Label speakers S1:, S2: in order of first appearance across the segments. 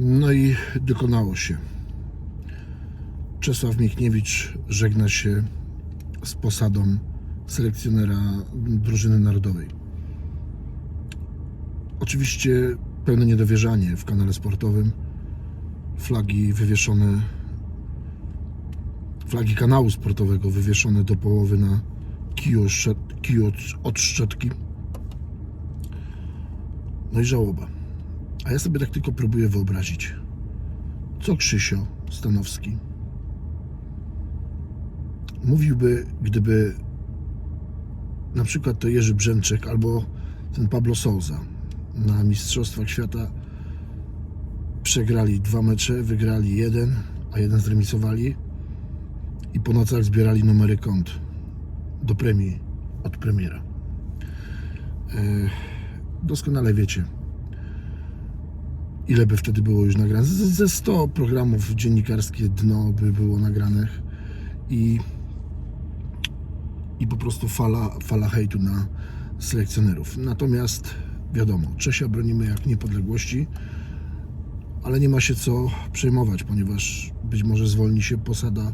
S1: No i dokonało się. Czesław Michniewicz żegna się z posadą selekcjonera drużyny narodowej. Oczywiście pełne niedowierzanie w kanale sportowym. Flagi wywieszone, flagi kanału sportowego wywieszone do połowy na kiju, kiju od szczotki. No i żałoba. A ja sobie tak tylko próbuję wyobrazić, co Krzysio Stanowski mówiłby, gdyby na przykład to Jerzy Brzęczek albo ten Pablo Souza na Mistrzostwach Świata przegrali dwa mecze, wygrali jeden, a jeden zremisowali i po nocach zbierali numery kont do premii od premiera. E, Doskonale wiecie, ile by wtedy było już nagrane. Ze ze 100 programów dziennikarskich dno by było nagranych i, i po prostu fala, fala hejtu na selekcjonerów. Natomiast wiadomo, Czesia bronimy jak niepodległości, ale nie ma się co przejmować, ponieważ być może zwolni się posada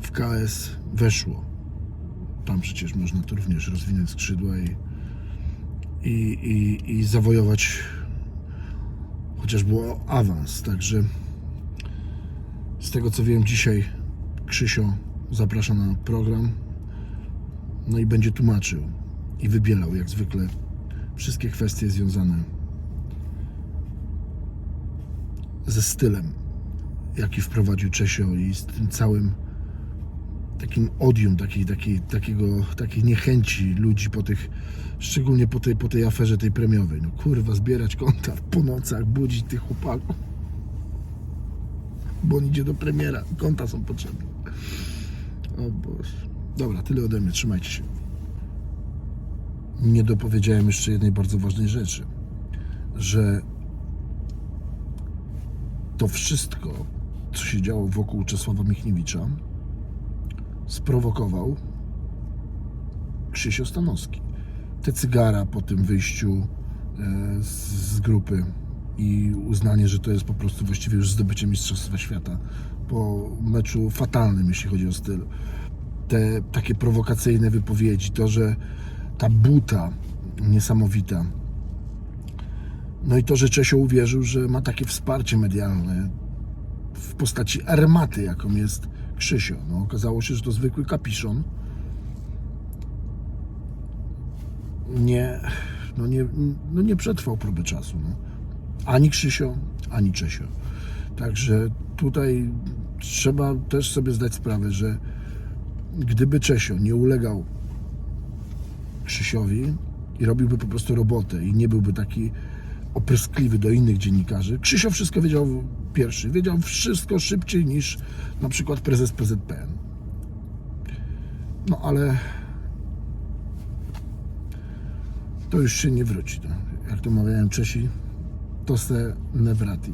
S1: w KS weszło. Tam przecież można to również rozwinąć skrzydła i, i, i, i zawojować chociażby o awans. Także z tego co wiem dzisiaj Krzysio zaprasza na program no i będzie tłumaczył i wybielał jak zwykle wszystkie kwestie związane ze stylem jaki wprowadził Czesio i z tym całym takim odium, takiej, takiej, takiego, takiej niechęci ludzi po tych, szczególnie po tej, po tej aferze tej premiowej. No kurwa, zbierać konta po nocach, budzić tych chłopaków. Bo on idzie do premiera, konta są potrzebne. O Boże. Dobra, tyle ode mnie, trzymajcie się. Nie dopowiedziałem jeszcze jednej bardzo ważnej rzeczy, że to wszystko, co się działo wokół Czesława Michniewicza, sprowokował Krzysio Stanowski. Te cygara po tym wyjściu e, z, grupy i uznanie, że to jest po prostu właściwie już zdobycie Mistrzostwa Świata po meczu fatalnym, jeśli chodzi o styl. Te takie prowokacyjne wypowiedzi, to, że ta buta niesamowita, no i to, że Czesio uwierzył, że ma takie wsparcie medialne w postaci armaty, jaką jest Krzysio. No, okazało się, że to zwykły kapiszon. Nie, no nie, no nie przetrwał próby czasu. No. Ani Krzysio, ani Czesio. Także tutaj trzeba też sobie zdać sprawę, że gdyby Czesio nie ulegał Krzysiowi i robiłby po prostu robotę i nie byłby taki opryskliwy do innych dziennikarzy. Krzysio wszystko wiedział pierwszy. Wiedział wszystko szybciej niż na przykład prezes PZPN. No ale to już się nie wróci. No. Jak to mawiają Czesi, to se ne wrati.